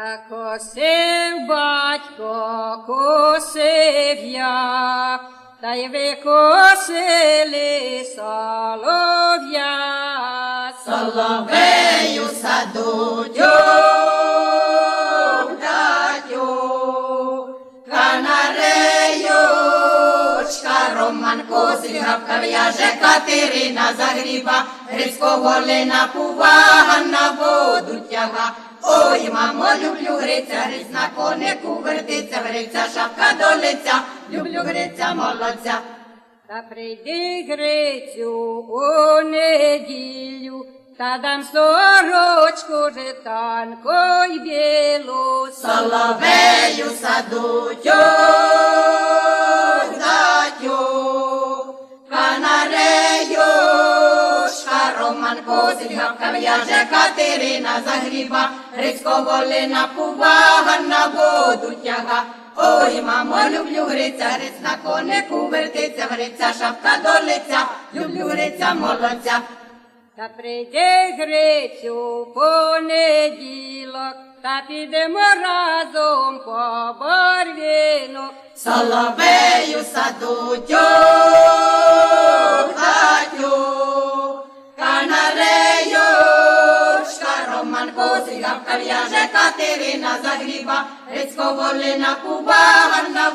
Та косив батько, косив я, та й викосили солов'я. Соловею саду датю, канареючка, Роман Косик, гавка в'яже Катерина загріба, Грицько волина пувага на воду тяга. Ой, мамо, люблю гриця, гриць на конику вертиться, гриця, шапка до лиця, люблю гриця, молодця. Та прийди Грицю у неділю, та дам сорочку, житанко й білу. Соловею саду канареюшка, Роман Козик, гавка в'яже Катерина загріба, Грицько волина пувага на воду тяга. Ой, мамо, люблю гриця, гриць на конику вертиться, гриця, шапка до лиця, люблю гриця, молодця. Та прийди Грицю понеділок, та підемо разом по барвіну. Соловею саду Роман Козик, гавка в'яже Катерина загріба, Грицько волина куба, на